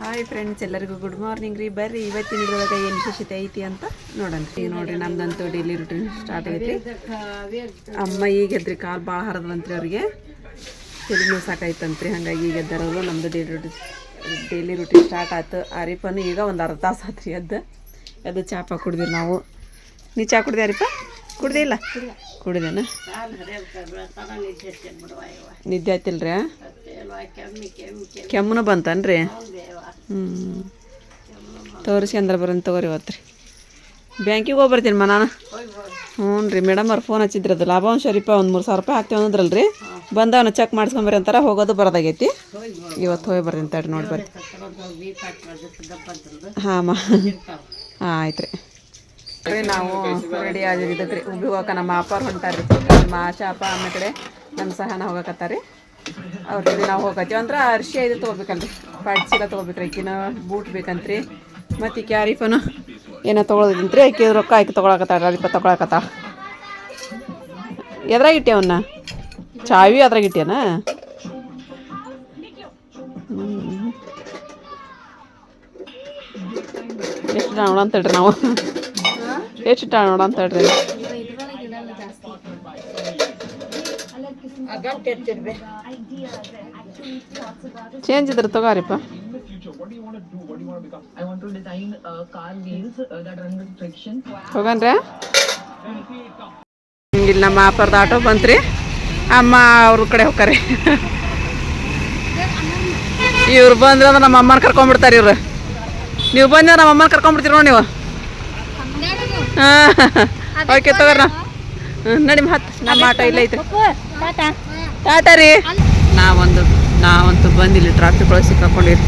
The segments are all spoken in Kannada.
ಹಾಯ್ ಫ್ರೆಂಡ್ಸ್ ಎಲ್ಲರಿಗೂ ಗುಡ್ ಮಾರ್ನಿಂಗ್ ರೀ. ಬರ್ರಿ, ಇವತ್ತಿನ ಇರುವಾಗ ಏನು ವಿಶೇಷತೆ ಐತಿ ಅಂತ ನೋಡೋಣ ಈಗ ನೋಡ್ರಿ, ನಮ್ದಂತೂ ಡೈಲಿ ರುಟೀನ್ ಸ್ಟಾರ್ಟ್ ಆಗೈತಿ ಅಮ್ಮ ಈಗ ಎದ್ರಿ ಕಾಲು ಭಾಳ ಹರಿದ್ವಂತ್ರಿ ಅವ್ರಿಗೆ. ತಲೆನೂ ಸಾಕಾಯ್ತಂತ್ರಿ ಹಾಗಾಗಿ ಈಗ ಎದ್ದಾರವರು ನಮ್ಮದು daily routine daily routine start ಆಯ್ತು ಆರಿಫನು ಈಗ ಒಂದು ಅರ್ಧ ತಾಸು ಆತ್ರಿ ಅದು ಅದು ಚಾಪ ಕುಡ್ದಿರಿ ನಾವು. ನೀ ಚಾ ಕುಡ್ದೆ ಆರಿಪ ಕುಡ್ದೇ ಇಲ್ಲ? ಕುಡ್ದೇನ? ನಿದ್ದೆ ಆಯ್ತಿಲ್ರಿ? ಕೆಮ್ಮುನು ಬಂತನ್ರಿ ಹ್ಞೂ ಅಂದ್ರೆ ಬರೋಣ ತಗೋರಿ ಇವತ್ತು ರೀ ಬ್ಯಾಂಕಿಗೆ ಹೋಗಿ ಬರ್ತೀನಿ ಮಾ ನಾನು. ಹ್ಞೂ ರೀ. ಮೇಡಮ್ ಅವ್ರು ಫೋನ್ ಹಚ್ಚಿದ್ರಿ ಅದು. ಲಾಭಾಂಶ ಶರೀಪ ಒಂದು ಮೂರು ಸಾವಿರ ರೂಪಾಯಿ ಹಾಕ್ತೀವಿ ರೀ ಬಂದವನ್ನ ಚೆಕ್ ಮಾಡ್ಸ್ಕೊಂಬರಿ ಅಂತಾರ. ಹೋಗೋದು ಬರೋದಾಗೈತಿ. ಇವತ್ತು ಹೋಗಿ ಬರ್ತೀನಿ ತಡ್ರಿ, ನೋಡಿ ಬರ್ತೀನಿ ಹಾಂ ಮಾ. ಹಾಂ ಆಯ್ತು ರೀ ರೀ ನಾವು ರೆಡಿ ಉಬ್ಬಿ ಹೋಗಕ್ಕೆ ನಮ್ಮ ಅಪ್ಪಾರು ಹೊಂಟಾರ್ರಿ. ನಮ್ಮ ಆಶಾ ಅಪ್ಪ ಆಮೇಲೆ ನಮ್ಮ ಸಹನ ಹೋಗಕತ್ತಾರಿ ಅವ್ರ ಜೊತೆ ನಾವು ಹೋಗತ್ತೀವಿ ಅಂದ್ರೆ ಅರ್ಶಿ ಐದು ತೊಗೋಬೇಕಲ್ರಿ. ಪಾಟ್ ಚೀಲ ತೊಗೋಬೇಕ್ರಿ ಆಕಿನ. ಬೂಟ್ ಬೇಕಂತ್ರಿ. ಮತ್ತು ಈಕೆ ಆರಿಫನು ಏನೋ ತೊಗೊಳೋದಂತ್ರಿ ಆಕೆ ರೊಕ್ಕ ಆಕೆ ತೊಗೊಳಕತ್ತಾಳ ಅರಿಪ ತೊಗೊಳಕತ್ತಾಳ ಎದ್ರಾಗ ಇಟ್ಟಿ ಅವನ್ನ ಚಾವಿ ಅದ್ರಾಗ ಇಟ್ಟೇನ ಎಷ್ಟು ನೋಡ ಅಂತ ಹೇಳ್ರಿ ನಾವು. ಎಷ್ಟು ನೋಡ ಅಂತ ಹೇಳ್ರಿ. Run ಇದ್ರೆ ತಗೋರಿಪ್ಪ. ಹೋಗನ್ರ. ಇಲ್ಲಿ ನಮ್ಮ ಅಪ್ಪರ್ದ ಆಟೋ ಬಂತ್ರಿ. ಅಮ್ಮ ಅವ್ರ ಕಡೆ ಹೋಗ್ತಾರೆ ಇವ್ರು ಬಂದ್ರೆ ಅಂದ್ರೆ ನಮ್ಮ ಅಮ್ಮನ ಕರ್ಕೊಂಡ್ಬಿಡ್ತಾರೆ ಇವ್ರು. ನೀವು ಬಂದ್ರೆ ನಮ್ಮ ಅಮ್ಮನ ಕರ್ಕೊಂಡ್ಬಿಡ್ತೀರ ನೋಡಿ ನೀವು. ಹಾಂ. ಓಕೆ ತಗೋರ ನಡಿ ಹತ್ತು ನಮ್ಮ ಆಟೋ ಇಲ್ಲ ಐತ್ರಿ. ಟಾಟಾ ರೀ. ನಾವೊಂದು ನಾವಂತೂ ಬಂದಿಲ್ಲ ಟ್ರಾಫಿಕ್ ಒಳಗೆ ಸಿಕ್ಕಾಕೊಂಡಿರಿ.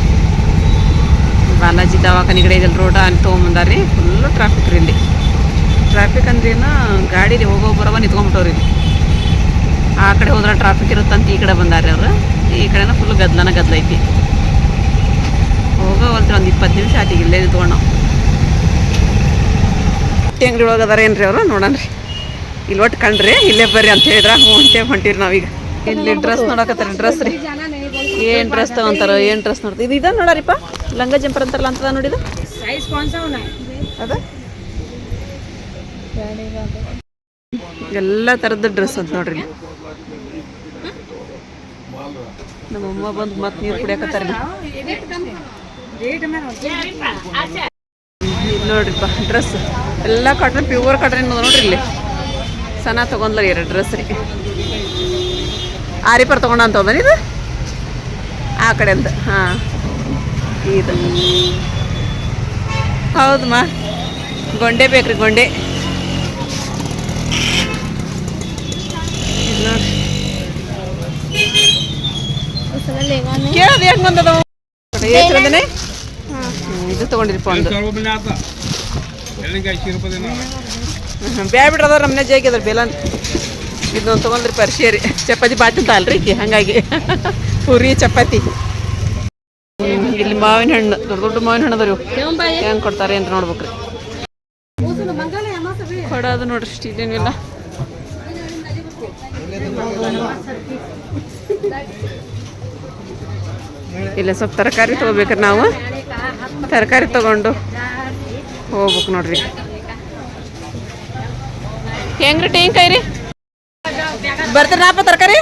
ಬಾಲಾಜಿ ದವಾಖಾನೆ ಕಡೆ ಇದೆಲ್ಲ ರೋಡ ಅಲ್ಲಿ ತೊಗೊಂಬಂದಾರ್ರಿ ಫುಲ್ಲು ಟ್ರಾಫಿಕ್ ರೀ ಇಲ್ಲಿ. ಟ್ರಾಫಿಕ್ ಅಂದ್ರೇನು ಗಾಡಿಲಿ ಹೋಗೋ ಬರೋವ ನಿಂತ್ಕೊಂಡ್ಬಿಟ್ಟವ್ರಿ ಆ ಕಡೆ ಹೋದ್ರೆ ಟ್ರಾಫಿಕ್ ಇರುತ್ತಂತ ಈ ಕಡೆ ಬಂದಾರ್ರಿ ಅವರು. ಈ ಕಡೆನ ಫುಲ್ ಗದ್ಲನ ಗದ್ಲ ಐತಿ. ಹೋಗೋ ಹೊಲ್ತ್ರಿ ಒಂದು ಇಪ್ಪತ್ತು ನಿಮಿಷ ಆಯ್ತು ಇಲ್ಲೇ ನಿಂತ್ಕೊಂಡು ನಾವು. ಅಂಗಡಿ ಒಳಗೆ ಅದಾರ ಏನ್ರಿ ಅವರು ನೋಡನ್ರಿ. ಇಲ್ಲಿ ಒಟ್ಟು ಕಂಡ್ರಿ ಇಲ್ಲೇ ಬರ್ರಿ ಅಂತ ಹೇಳಿದ್ರ ಹ್ಞೂ ಅಂತೇಳಿ ಹೊಂಟಿರಿ ನಾವೀಗ. ಇಲ್ಲಿ ಡ್ರೆಸ್ ನೋಡಕತ್ತಾರ ಡ್ರೆಸ್ ರೀ? ಏನ್ ಡ್ರೆಸ್ ತಗೊಂತಾರ ಏನು ಡ್ರೆಸ್ ನೋಡ್ತಾರ ಇದು ಇದ ನೋಡಾರಿಪ್ಪ? ಲಂಗ ಜಂಪರ್ ಅಂತಾರಲ್ಲ ಅಂತದ ನೋಡಿದ? ಅದ? ಎಲ್ಲ ಥರದ ಡ್ರೆಸ್ ಅಂತ ನೋಡ್ರಿ. ನಮ್ಮಮ್ಮ ಬಂದು ಮತ್ತೆ ನೀರು ಕುಡಿಯಕತ್ತಾರ. ನೋಡ್ರಿಪ್ಪ ಡ್ರೆಸ್ ಎಲ್ಲ ಕಾಟನ್ ಪ್ಯೂರ್ ಕಾಟನ್ ನೋಡ್ರಿ ಇಲ್ಲಿ. ಸಣ್ಣ ತೊಗೊಂಡ್ಲ ಎರಡು ಡ್ರೆಸ್ ರೀ. ಆರಿಪರ್ ತಗೊಂಡಂತ ಅಂತ ಆ ಇದು? ಆ ಕಡೆಯಿಂದ ಹಾಂ. ಇದು. ಹೌದಮ್ಮ ಗೊಂಡೆ ಬೇಕ್ರಿ ಗೊಂಡೆ. ಕೇಳೋದು ಹೆಂಗ್ ಬಂದದ ಇದು ತಗೊಂಡಿರಿ ಒಂದು ಬ್ಯಾ ಅದಾರ ನಮ್ಮನೆ ಜಾಗ ಬೇಲನ್. ಇದೊಂದು ತೊಗೊಂಡ್ರಿ ಪರಿಶಿ ರೀ. ಚಪಾತಿ ಅಂತ ಅಲ್ರಿ ಹಂಗಾಗಿ. ಪೂರಿ, ಚಪಾತಿ. ಇಲ್ಲಿ ಮಾವಿನ ಹಣ್ಣು, ದೊಡ್ಡ ದೊಡ್ಡ ಮಾವಿನ ಹಣ್ಣು ಅದಾರಿ ಹೆಂಗೆ ಕೊಡ್ತಾರೆ ಅಂತ ನೋಡ್ಬೇಕ್ರಿ. ಕೊಡೋದು ನೋಡ್ರಿ ಸ್ಟೀಲಿನಿಲ್ಲ ಇಲ್ಲ, ಸ್ವಲ್ಪ ತರಕಾರಿ ತೊಗೋಬೇಕ್ರಿ ನಾವು. ತರಕಾರಿ ತಗೊಂಡು ಹೋಗ್ಬೇಕು ನೋಡ್ರಿ. ಹೆಂಗ್ರಿ ಟೇಂಕಾಯಿ ರೀ? ಬರ್ತೀರಪ್ಪ ತರಕಾರಿ?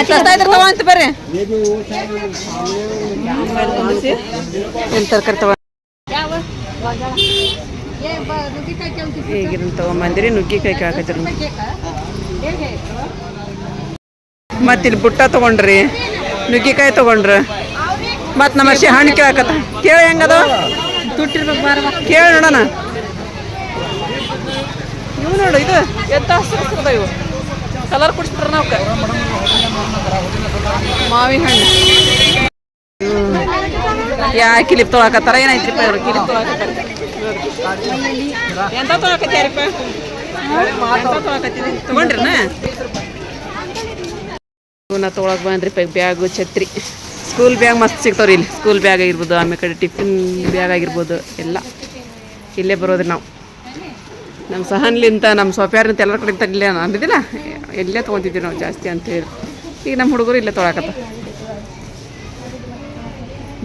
ಇದ್ರೆ ತಗೊಂತ ಬರ್ರಿ. ತರಕಾರಿ ತಗೋ? ಈಗಿನ ತಗೊಂಬಂದಿರಿ ನುಗ್ಗಿಕಾಯಿ ಕೇಳಕತ್ತೀರಿ ಮತ್ತೆ ಇಲ್ಲಿ ಬುಟ್ಟ ತಗೊಂಡ್ರಿ ನುಗ್ಗಿಕಾಯಿ ತಗೊಂಡ್ರ. ಮತ್ತೆ ನಮ್ಮ ಹಣ್ಣು ಕೇಳಕತ್ತ ಕೇಳಿ ಹೆಂಗದ? ಕೇಳಿ ನೋಡೋಣ. ಇವು ನೋಡು, ಇದು ಎಂತ ಹಸಿರು ಇವು. ಕಲರ್ ಕುಡಿಸ್ಬಿಟ್ರೆ ನಾವು ಮಾವಿನ ಹಣ್ಣು. ಯಾ, ಕಿಲಿಪ್ ತೊಳಕತ್ತಾರ? ಏನಾಯ್ತು ಇವರು? ಕಿಲಿಪ್ ತೊಳಕತ್ತಾರ? ಎಂತ ತೊಗೊಳಕತ್ತೀರಿ ತಗೊಂಡ್ರಿನ? ಇವನ್ನ ತೊಗೊಳಕ್ ಬಂದ್ರಿ ಪೈ ಬ್ಯಾಗು, ಛತ್ರಿ. ಸ್ಕೂಲ್ ಬ್ಯಾಗ್ ಮಸ್ತ್ ಸಿಗ್ತಾವ್ರಿ ಇಲ್ಲಿ. ಸ್ಕೂಲ್ ಬ್ಯಾಗ್ ಆಗಿರ್ಬೋದು, ಆಮೇಲೆ ಕಡೆ ಟಿಫಿನ್ ಬ್ಯಾಗ್ ಆಗಿರ್ಬೋದು, ಎಲ್ಲ. ಇಲ್ಲೇ ಬರೋದ್ರಿ ನಾವು. ನಮ್ಮ ಸಹನ್ಲಿಂತ ನಮ್ಮ ಸೊಪ್ಯಾರ್ನಿಂತ ಎಲ್ಲರ ಕಡೆಯಿಂದ ಇಲ್ಲೇ ಅಂದಿದ್ದಿಲ್ಲ ಎಲ್ಲೇ ತೊಗೊತಿದ್ವಿ ನಾವು ಜಾಸ್ತಿ ಅಂತ ಹೇಳಿ. ಈಗ ನಮ್ಮ ಹುಡುಗರು ಇಲ್ಲೇ ತೊಳಕತ್ತ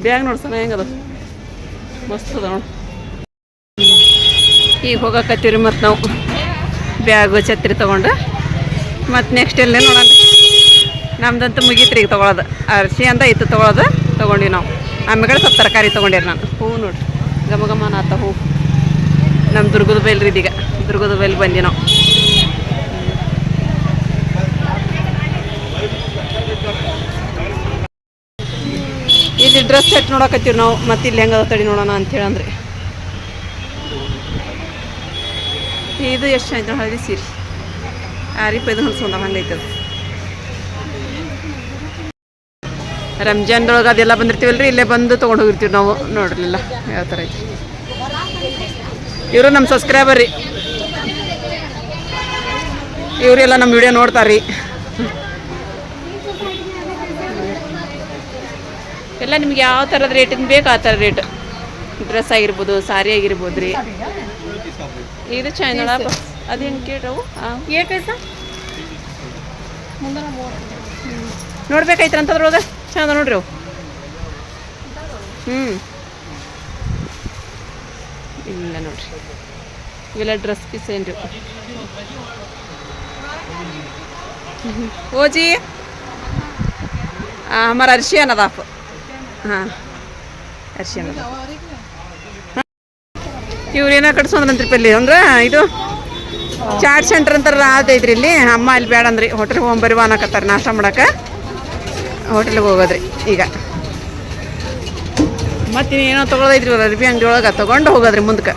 ಬ್ಯಾಗ್ ನೋಡ್ಸಣ ಹೆಂಗದ ಮಸ್ತ್ ಅದ ನೋಡು. ಈಗ ಹೋಗಕತ್ತೀವಿ ಮತ್ತು ನಾವು. ಬ್ಯಾಗು, ಛತ್ರಿ ತೊಗೊಂಡು. ಮತ್ತು ನೆಕ್ಸ್ಟ್ ಎಲ್ಲ ನೋಡೋಣ ನಮ್ದಂತೂ ಮುಗೀತ್ರಿ ಈಗ ತೊಗೊಳೋದು. ಅರಸಿ ಅಂತ ಇತ್ತು ತೊಗೊಳೋದು, ತೊಗೊಂಡಿವಿ ನಾವು. ಆಮೇಲೆ ಸ್ವಲ್ಪ ತರಕಾರಿ ತೊಗೊಂಡಿರಿ ನಾನು. ಹೂವು ನೋಡಿರಿ, ಘಮ ಗಮನ ಆತ ಹೂವು ನಮ್ಮ ದುರ್ಗದ ಬೈಲ್ರಿ ಇದೀಗ ದುರ್ಗದ ಬೈಲ್ ಬಂದಿ ನಾವು. ಇಲ್ಲಿ ಡ್ರೆಸ್ ಸೆಟ್ ನೋಡಕತ್ತೀವಿ ನಾವು, ಮತ್ತೆ ಇಲ್ಲಿ ಹೆಂಗದ ತಡಿ ನೋಡೋಣ ಅಂತೇಳಿ ಅಂದ್ರೆ ಇದು ಎಷ್ಟು ಆಯ್ತು ಹಳದಿ ಸೀರೆ. ಆರಿ ಪೈದು ಹೊಲ್ಸ್ಕೊಂಡ ಹಂಗೈತದ ರಂಜಾನ್ದೊಳಗೆ ಅದೆಲ್ಲ ಬಂದಿರ್ತೀವಲ್ರಿ, ಇಲ್ಲೇ ಬಂದು ತೊಗೊಂಡು ಹೋಗಿರ್ತೀವಿ ನಾವು. ನೋಡ್ರಲಿಲ್ಲ ಯಾವ ಥರ ಐತಿ. ಇವರು ನಮ್ಮ ಸಬ್ಸ್ಕ್ರೈಬರ್ ರೀ. ಇವರೆಲ್ಲ ನಮ್ಮ ವಿಡಿಯೋ ನೋಡ್ತಾರೆ ಎಲ್ಲ ನಿಮ್ಗೆ ಯಾವ ಥರದ ರೇಟಿಂದ ಬೇಕು ಆ ಥರ ರೇಟ್ ಡ್ರೆಸ್ ಆಗಿರ್ಬೋದು ಸಾರಿ ಆಗಿರ್ಬೋದು ರೀ. ಇದು ಚೈನಳ ಅದೇನು ಕೇಳವು ನೋಡ್ಬೇಕಾಯ್ತು ಅಂತದ್ರೊಳಗೆ ಚಂದ ನೋಡ್ರಿ ಅವು. ಹ್ಞೂ ಇಲ್ಲ ನೋಡ್ರಿ. ಇವೆಲ್ಲ ಡ್ರೆಸ್ ಪೀಸ್ ಏನು ಓಜಿ ಅರ್ಶಿ ಅನ್ನದ ಆಪ್ ಹಾಂ. ಅರ್ಶಿ ಅನ್ನದ. ಇವ್ರು ಏನೋ ಕಟ್ಸೋದ್ರಂತ್ರಿ ಪಲ್ಲಿ ಅಂದ್ರೆ ಇದು ಚಾಟ್ ಸೆಂಟರ್ ಅಂತಾರ ಆದೈತ್ರಿ ಇಲ್ಲಿ. ಅಮ್ಮ ಅಲ್ಲಿ ಬೇಡ ಅಂದ್ರಿ. ಹೋಟೆಲ್ಗೆ ಹೋಗ್ಬರಿ ಅನ್ನಕತ್ತಾರ, ನಾಷ್ಟ ಮಾಡಕ್ಕೆ ಹೋಟೆಲ್ಗೆ ಹೋಗೋದ್ರಿ ಈಗ. ಮತ್ತೆ ಏನೋ ತೊಗೊಳೋದೈತ್ರಿ ಇವ್ರು, ಅರ್ಬಿ ಅಂಗಡಿ ಒಳಗೆ ತೊಗೊಂಡು ಹೋಗೋದ್ರಿ ಮುಂದಕ್ಕೆ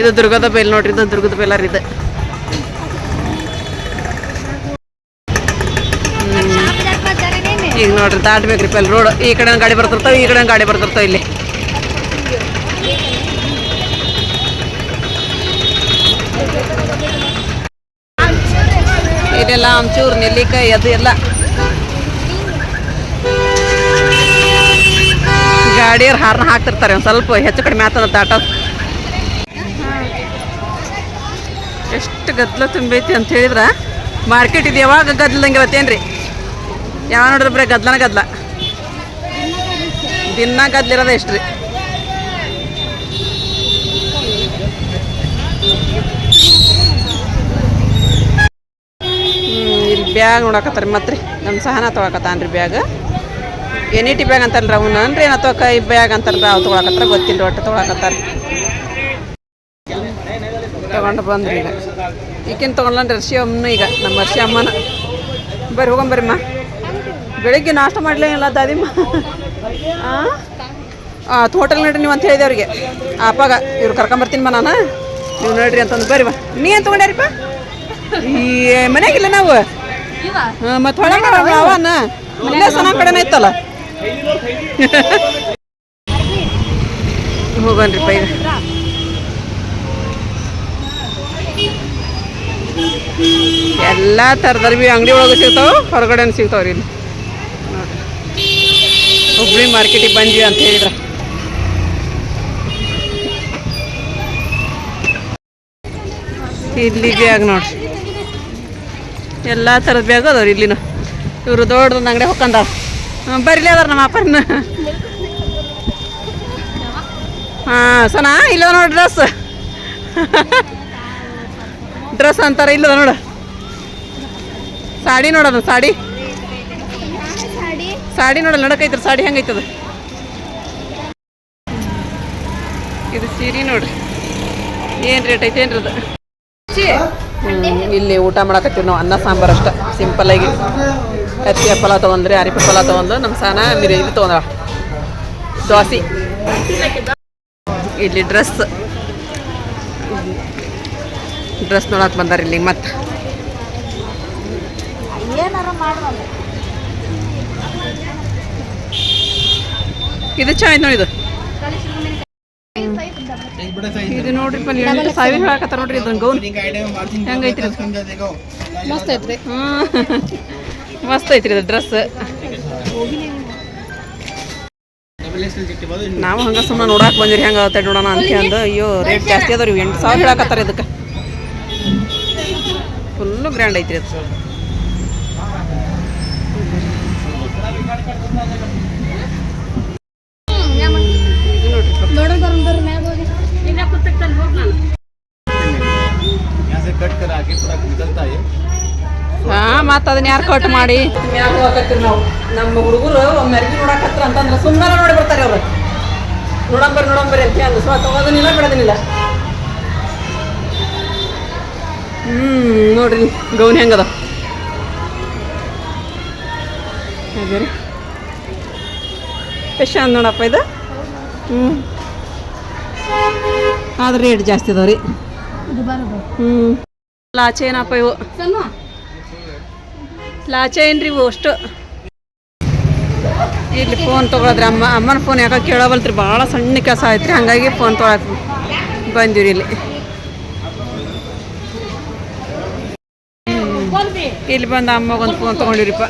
ಇದು ದುರ್ಗದ ಬೈಲ್ ನೋಡ್ರಿ, ಇದು ದುರ್ಗದ ಬೈಲಾರ ಇದು ಈಗ ನೋಡ್ರಿ, ದಾಟ್ಬೇಕ್ರಿ ಪಲ್ಲಿ ರೋಡ್ ಈ ಕಡೆ ಗಾಡಿ ಬರ್ತಿರ್ತಾವ ಈ ಕಡೆ ಗಾಡಿ ಬರ್ತಿರ್ತಾವ ಇಲ್ಲಿ. ಇದೆಲ್ಲ ಒಂಚೂರು ನೆಲ್ಲಿಕಾಯಿ, ಅದು ಎಲ್ಲ. ಗಾಡಿಯವ್ರು ಹಾರ್ನ ಹಾಕ್ತಿರ್ತಾರೆ, ಒಂದು ಸ್ವಲ್ಪ ಹೆಚ್ಚು ಕಡಿಮೆ ಆತದ ದಾಟ. ಎಷ್ಟು ಗದ್ದಲ ತುಂಬೈತಿ ಅಂತ ಹೇಳಿದ್ರೆ? ಮಾರ್ಕೆಟ್ ಇದು ಯಾವಾಗ ಗದ್ದಲಂಗೆ ಇರತ್ತೇನ್ರಿ ಯಾವ ನೋಡಿದ್ರೆ ಬರೀ ಗದ್ದಲನ ಗದ್ದಲ ದಿನ ಗದ್ದಲಿರೋದು ಎಷ್ಟು ರೀ. ಇಲ್ಲಿ ಬ್ಯಾಗ್ ನೋಡಕತ್ತಾರ ಮತ್ತೆ ರೀ ನಮ್ಮ ಸಹನ ತೊಗೊಳಕತ್ತಾನ್ರಿ ಬ್ಯಾಗ್. ಎನ್ ಬ್ಯಾಗ್ ಅಂತಾರಲ್ಲ ಅವನನ್ರಿ ಏನು ಅಥವಾ ಕೈ ಬ್ಯಾಗ್ ಅಂತಾರಲ್ಲ ಅವು ತೊಗೊಳಕತ್ತಾರ ಗೊತ್ತಿಲ್ಲ ಒಟ್ಟು ತೊಗೊಳಕತ್ತಾರ. ತಗೊಂಡು ಬಂದ್ರಿ ಈಗ. ಈಗಿನ ತೊಗೊಂಡ್ರಿ ಅರ್ಶಿ ಅಮ್ಮನ ಈಗ, ನಮ್ಮ ಅರ್ಶಿ ಅಮ್ಮನ. ಬರ್ರಿ ಹೋಗಂಬರ್ರಿಮ್ಮ ಬೆಳಿಗ್ಗೆ ನಾಷ್ಟ ಮಾಡ್ಲೇ ಇಲ್ಲ ದಾದಿಮ್ಮ ಆ? ಹೋಟೆಲ್ ನೋಡ್ರಿ ನೀವು ಅಂತ ಹೇಳಿದೆ ಅವ್ರಿಗೆ. ಅಪ್ಪಾಗ ಇವ್ರು ಕರ್ಕೊಂಬರ್ತೀನಿ ಮ ನಾನು. ನೀವು ನೋಡ್ರಿ ಅಂತಂದು ಬರ್ರಿ ಬಾ. ನೀ ಏನು ತೊಗೊಂಡ್ಯಾರಿಪ್ಪ? ಈ ಮನೆಯಾಗಿಲ್ಲ ನಾವು? ಹಾಂ ಮತ್ತೆ ಅವನ ಮಾಡೋಣ ಅವನ್ನ ಇಲ್ಲೇ ಸನ ಕಡೆನೇ ಇತ್ತಲ್ಲ. ಹೋಗನ್ರಿಪ್ಪ ಈಗ ಎಲ್ಲ ಥರದ ಅರ್ಬಿ ಅಂಗಡಿ ಒಳಗೆ ಸಿಗ್ತಾವೆ ಹೊರಗಡೆನೂ ಸಿಗ್ತಾವ್ರಿ ಇಲ್ಲಿ. ಹುಬ್ಳಿ ಮಾರ್ಕೆಟಿಗೆ ಬಂದ್ವಿ ಅಂತ ಹೇಳಿದ್ರ. ಇಲ್ಲಿ ಬ್ಯಾಗ್ ನೋಡ್ರಿ. ಎಲ್ಲ ಥರದ ಬ್ಯಾಗ್ ಅದಾವ್ರಿ ಇಲ್ಲಿನ. ಇವರು ದೊಡ್ಡದೊಂದು ಅಂಗಡಿ ಹೊಕ್ಕಂದಾರ. ಬರಲಿ ಅದಾರ ನಮ್ಮ ಅಪ್ಪನ. ಹಾಂ, ಸನಾ ಇಲ್ಲ ನೋಡಿ ಡ್ರೆಸ್. ಡ್ರೆಸ್ ಅಂತಾರೆ ಇಲ್ಲದ ನೋಡು. ಸಾಡಿ ನೋಡೋದು, ಸಾಡಿ. ಸಾಡಿ ನೋಡಲ್ಲ, ನಡಕೈತ್ರಿ, ಸಾಡಿ ಹೆಂಗೈತದ? ಇದು ಸೀರೆ ನೋಡ್ರಿ. ಏನು ರೇಟ್ ಐತೆ, ಏನ್ರಿ ಅದು? ಇಲ್ಲಿ ಊಟ ಮಾಡಕತ್ತೀವಿ ನಾವು, ಅನ್ನ, ಸಾಂಬಾರು ಅಷ್ಟ. ಸಿಂಪಲ್ ಆಗಿ. ಹತ್ತಿ ಹಪ್ಪಲ ತೊಗೊಂಡ್ರಿ, ಅರಿಪಿ ಹಪ್ಪಲ ತಗೊಂಡು ನಮ್ಮ ಸಾನ ಮಿರಿ ಇದು ತೊಗೊಂಡ ದೋಸೆ. ಇಲ್ಲಿ ಡ್ರೆಸ್ ಡ್ರೆಸ್ ನೋಡಕ್ ಬಂದಾರ ಇಲ್ಲಿ, ಮತ್ತೆ. ಇದು ಚೆನ್ನಾಗಿ ನೋಡಿ ಇದು. ಇದು ನೋಡ್ರಿ ಪಲ್ಲಿ ಎಂಟು ಸಾವಿರ ಹೇಳಕತ್ತಾರ ನೋಡ್ರಿ ಇದನ್ನ ಗೌನ್. ಹೆಂಗೈತ್ರಿ? ಮಸ್ತ್ ಐತ್ರಿ. ಹ್ಞೂ ಮಸ್ತ್ ಐತ್ರಿ ಇದು ಡ್ರೆಸ್ ನಾವು ಹಂಗ ಸುಮ್ಮನೆ ನೋಡಕ್ ಬಂದಿರಿ ಹೆಂಗ ಆಗುತ್ತೆ ನೋಡೋಣ ಅಂತ ಅಂದು ಅಯ್ಯೋ ರೇಟ್ ಜಾಸ್ತಿ ಅದಾವ್ರಿ ಎಂಟು ಸಾವಿರ ಹೇಳಕತ್ತಾರ ಇದಕ್ಕೆ. ಫುಲ್ಲು ಗ್ರ್ಯಾಂಡ್ ಐತ್ರಿ ಅದು ಮತ್ತೆ ಅದನ್ನ ಯಾರು ಕಟ್ ಮಾಡಿ? ಮ್ಯಾಗ ಹೋಗಕತ್ತೀವಿ ನಾವು ನಮ್ಮ ಹುಡುಗರು ಮೆರಗಿ ನೋಡಕತ್ರ ಅಂತಂದ್ರೆ ಸುಮ್ಮನೆ ನೋಡಿ ಬರ್ತಾರೆ ಅವ್ರು. ನೋಡಂಬರಿ ನೋಡಂಬರಿ ಅಂತ ಅಂದು ಸೊ ತಗೋದನಿಲ್ಲ ಬಿಡೋದನಿಲ್ಲ ಹ್ಮ್ ನೋಡ್ರಿ ಗೌನ್ ಹೆಂಗದ? ಅದೇ ರೀ? ಎಷ್ಟು ನೋಡಪ್ಪ ಇದು? ಹ್ಞೂ ಆದ್ರೆ ರೇಟ್ ಜಾಸ್ತಿ ಅದಾವ ರೀ. ಹ್ಞೂ ಲಾಚೆ ಏನಪ್ಪ ಇವು? ಲಾಚೆ ಏನ್ರಿ ಇವು ಅಷ್ಟು? ಇಲ್ಲಿ ಫೋನ್ ತೊಗೊಳದ್ರಿ. ಅಮ್ಮ ಅಮ್ಮನ ಫೋನ್ ಯಾಕೆ ಕೇಳಬಲ್ತ್ರಿ ಭಾಳ ಸಣ್ಣ ಕೆಲಸ ಆಯ್ತು ರೀ ಹಾಗಾಗಿ ಫೋನ್ ತೊಗೊಳಕ್ ಬಂದಿವ್ರಿ ಇಲ್ಲಿ. ಇಲ್ಲಿ ಬಂದು ಅಮ್ಮಗೊಂದು ಫೋನ್ ತೊಗೊಂಡಿವ್ರಿಪ್ಪ.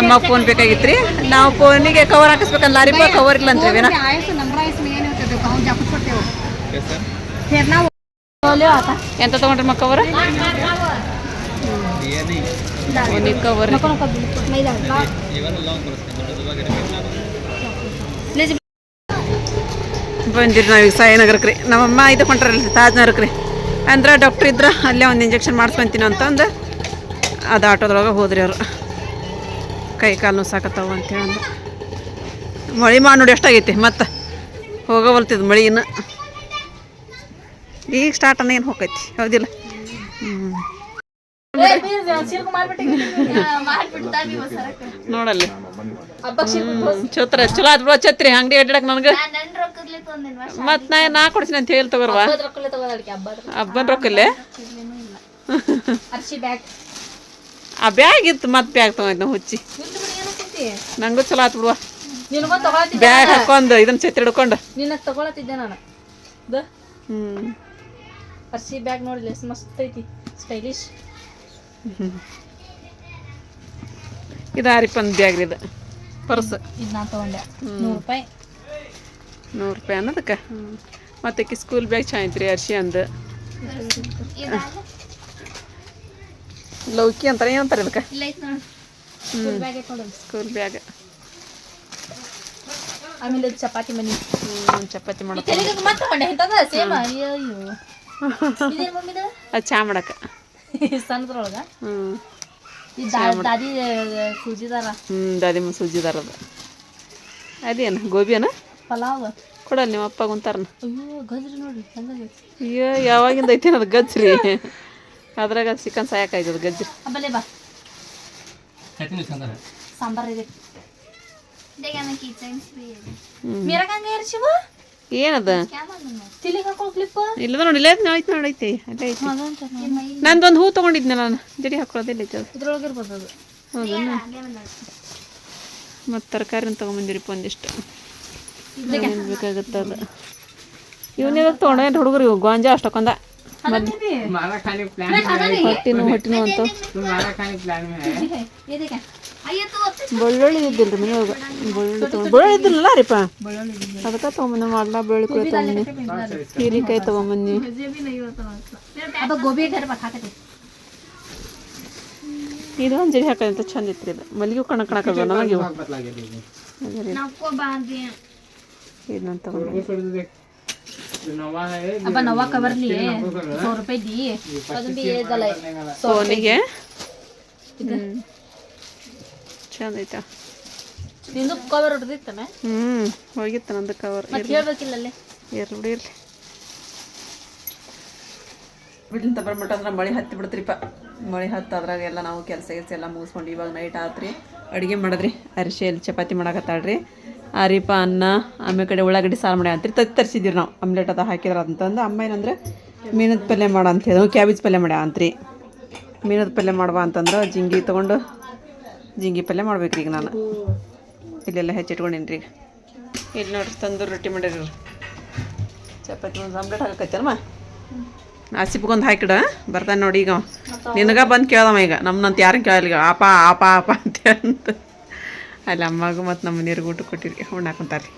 ಅಮ್ಮ ಫೋನ್ ಬೇಕಾಗಿತ್ತು ರೀ ನಾವು ಫೋನಿಗೆ ಕವರ್ ಹಾಕಿಸ್ಬೇಕಂತ ಲಾರಿಪ್ಪ ಕವರ್ ಇಲ್ಲ ಅಂತ ಏನ ಎಂತ ತೊಗೊಂಡ್ರಿ ಮಕ್ಕ ಕವರ್ ಫೋನಿಗೆ ಕವರ್ ಈಗ ನಾವೀಗ ಸಾಯಿನಗರಕ್ಕೆ ರೀ ನಮ್ಮಮ್ಮ ಇದು ಕೊಂಡ್ರಲ್ಲ ತಾಜ್ ನಗರಕ್ಕೆ ರೀ. ಅಂದ್ರೆ ಡಾಕ್ಟ್ರ್ ಇದ್ರ ಅಲ್ಲೇ ಒಂದು ಇಂಜೆಕ್ಷನ್ ಮಾಡಿಸ್ಕೊಂತೀನಿ ಅಂತಂದು ಅದು ಆಟೋದೊಳಗೆ ಹೋದ್ರಿ ಅವರು. ಕೈ ಕಾಲು ನೋಸಾಕತ್ತಾವ ಅಂತೇಳಿ ಅಂದ್ರೆ. ಮಳೆ ಮಾಡಿ ನೋಡಿ ಎಷ್ಟಾಗೈತಿ ಮತ್ತೆ ಹೋಗವಲ್ತಿದ್ ಮಳೆ ಇನ್ನು. ಈಗ ಸ್ಟಾರ್ಟ್ ಅನ್ನ ಏನು ಹೋಗೈತಿ ಹೌದಿಲ್ಲ? ಹ್ಞೂ ನೋಡಲ್ಲಿ. ಛತ್ರ ಚಲೋ ಆತ್ ಬಿಡ ಛತ್ರಿ ಅಂಗಡಿ ಅಡ್ಡಾಡಕ್ ನನಗೆ. ಮತ್ ನಾ ನಾ ಕೊಡ್ತೀನಿ ಅಂತ ಹೇಳಿ ತಗೋರ್ವಾ? ಹಬ್ಬನ ರೊಕ್ಕಲ್ಲೇ ಆ ಬ್ಯಾಗ್ ಇತ್ತು ಮತ್ತೆ ಬ್ಯಾಗ್ ತಗೊಂಡ್ ನಾವು ಹುಚ್ಚಿ ನಂಗೂ ಚಲೋ ಆತ್ ಬಿಡುವ ಬ್ಯಾಗ್ ಹಾಕೊಂಡು ಇದನ್ನ ಛತ್ರಿ ಹಿಡ್ಕೊಂಡು. ನಿನ್ನ ತಗೊಳತಿದ್ದೆ ನಾನು. ಹ್ಮ್. ಅರ್ಸಿ ಬ್ಯಾಗ್ ನೋಡಿಲ್ಲ ಎಷ್ಟ್ ಮಸ್ತ್ ಐತಿ ಸ್ಟೈಲಿಶ್ ಇದು ಆರಿಪಂದ್ ಬ್ಯಾಗ್ ಇದು. ಪರ್ಸ್. ಇದು ನಾನು ತಗೊಂಡೆ. ನೂರು ರೂಪಾಯಿ. ನೂರು ರೂಪಾಯಿ ಅನ್ನೋದಕ್ಕೆ? ಮತ್ತೆ ಸ್ಕೂಲ್ ಬ್ಯಾಗ್ ಚೆನ್ನಾಗಿತ್ತು ರೀ ಅರ್ಶಿ ಅಂದು. ಲೌಕಿ ಅಂತಾರೆ ಏನಂತಾರೆ ಅದಕ್ಕೆ? ಸ್ಕೂಲ್ ಬ್ಯಾಗ್ ಆಮೇಲೆ ಚಪಾತಿ ಮನಿ. ಚಪಾತಿ ಮಾಡೋದು ಚಾ ಮಾಡಕ್ಕೆ. ಸಣ್ಣದ್ರೊಳಗ? ಹ್ಞೂ ಈ ದಾದಿ ಸೂಜಿದಾರ? ಹ್ಞೂ ದಾದಿ ಸೂಜಿದಾರ ಅದು ಅದೇನು ಗೋಬಿಯನ? ಪಲಾವ್. ಕೊಡಲ್ಲ ನಿಮ್ಮ ಅಪ್ಪ ಕುಂತಾರನ ಅಯ್ಯೋ ಗಜ್ರಿ ನೋಡಿ ಅಯ್ಯೋ ಯಾವಾಗಿಂದ ಐತಿ ಅದು ಗಜ್ರಿ. ಅದ್ರಾಗ ಚಿಕನ್ ಸಾಯಕಾಯ್ತದ ಗಜ್ರಿ. ಆಮೇಲೆ ಬಾ. ಸಾಂಬಾರ್ ಇದೆ. ಮಿರಕಂಗ ಯಾರು ಶಿವ? ಏನದ? ಇಲ್ಲದ ನೋಡಿ ಇಲ್ಲೇ ಐತಿ ನೋಡಿ, ಐತಿ ಅಲ್ಲೇ ಐತಿ. ಒಂದು ಹೂ ತೊಗೊಂಡಿದ್ನೆ ನಾನು ಜಡಿ ಹಾಕೊಳ್ಳೋದಿಲ್ಲ ಐತಿ ಅದು ಮತ್ತು ತರಕಾರಿನ ತೊಗೊಂಬಂದಿರಿಪ್ಪ ಒಂದಿಷ್ಟು. ಬೇಕಾಗತ್ತದ? ಇವನ್ನೆಲ್ಲ ತೊಗೊಂಡೇನು ಹುಡುಗರು ಇವು? ಗಾಂಜಾ ಅಷ್ಟಕ್ಕೊಂದ? ಹೊಟ್ಟಿನು ಹೊಟ್ಟಿನು ಅಂತ. ಬೆಳ್ಳುಳ್ಳಿ ಇದ್ದಿಲ್ಲ ರೀ ಮನೆಯೊಳಗೆ. ಬೆಳ್ಳುಳ್ಳಿ ತೊಗೊಂಡು ಬೆಳ್ಳುಳ್ಳಿ ಇದ್ದಿಲ್ಲ. ರೀಪ ಅದಕ್ಕೆ ತೊಗೊಂಬಂದ ಮಾಡ್ಲ ಬೆಳ್ಳುಳ್ಳಿ ತೊಗೊಂಬಂದು ಹೀರಿಕಾಯಿ ತಗೊಂಬನ್ನಿ. ಇದು ಒಂದು ಜಡಿ ಹಾಕೋದಂತ ಚಂದ ಇತ್ತು ಇದು. ಮಲ್ಲಿಗೆ ಕಣ ಕಣಕದ ನಮಗೆ. ರೀ. ಇದನ್ನ ತೊಗೊಂಡು ಸौ ರೂಪಾಯಿ ಬಿ ಏದಲ್ಲ ಚಂದ ಐತಾ. ನಿಂದು ಕವರ್ ಹೊಡೆದಿತ್ತನ? ಹ್ಞೂ ಹೋಗಿತ್ತು ನಂದು ಕವರ್ ಮತ್ತೆ ಹೇಳ್ಬೇಕಿಲ್ಲ ಅಲ್ಲೇ? ಇರ್ಲಿ ಬಿಡಿ ಇರ್ಲಿ. ಬಿಡ್ಲಿಂತ ಬರ್ಬಿಟ್ಟು ಅಂದ್ರೆ ಮಳೆ ಹತ್ತಿ ಬಿಡ್ತ್ರಿಪ್ಪ ಮಳೆ ಹತ್ತು ಅದ್ರಾಗ ಎಲ್ಲ ನಾವು ಕೆಲಸ ಕೆಲಸ ಎಲ್ಲ ಮುಗಿಸ್ಕೊಂಡು ಇವಾಗ ನೈಟ್ ಆತ್ರಿ. ಅಡುಗೆ ಮಾಡಿದ್ರಿ. ಅರಿಶೆಯಲ್ಲಿ ಚಪಾತಿ ಮಾಡಕತ್ತಾಳ್ರಿ. ಆರಿಪ ಅನ್ನ, ಆಮೇಲೆ ಕಡೆ ಉಳ್ಳಾಗಡ್ಡಿ ಸಾರು ಮಾಡಿ ಅಂತೀರಿ. ತತ್ತಿ ತರಿಸಿದ್ದೀರಿ ನಾವು. ಆಮ್ಲೆಟ್ ಅದು ಹಾಕಿದ್ರ ಅಂತಂದು ಅಮ್ಮ ಏನಂದ್ರೆ, ಮೀನದ ಪಲ್ಯ ಮಾಡ ಅಂತ ಹೇಳಿದ್ರು. ಕ್ಯಾಬೇಜ್ ಪಲ್ಯ ಮಾಡ್ಯ ಅಂತ್ರಿ. ಮೀನದ ಪಲ್ಯ ಮಾಡುವ ಅಂತಂದ್ರೆ ಜಿಂಗಿ ತೊಗೊಂಡು ಜಿಂಗಿ ಪಲ್ಯ ಮಾಡ್ಬೇಕ್ರಿ ಈಗ ನಾನು. ಇಲ್ಲೆಲ್ಲ ಹೆಚ್ಚಿಟ್ಕೊಂಡೀನಿ ರೀ ಇಲ್ಲಿ ನೋಡ್ರಿ ತಂದೂರು ರೊಟ್ಟಿ ಮಾಡಿರಿ ಚಪಾತಿ ಒಂದು ಆಮ್ಲೆಟ್ ಹಾಕತ್ತೇನಮ್ಮ ಆಸಿಪ್ಗೊಂದು ಹಾಕಿಡ, ಬರ್ತಾನೆ ನೋಡಿ ಈಗ. ನಿನಗ ಬಂದು ಕೇಳ್ದವ ಈಗ. ನಮ್ಮನ್ನಂತ ಯಾರು ಕೇಳಲ್ಲ ಈಗ. ಆಪ ಆಪ ಆಪ ಅಂತ ಅಲ್ಲಿ ಅಮ್ಮಗೂ ಮತ್ತು ನಮ್ಮ ಮನೆಯವ್ರಿಗೆ ಊಟ ಕೊಟ್ಟಿರಿ. ಉಣ್ಣಾಕೊಂತಾರೆ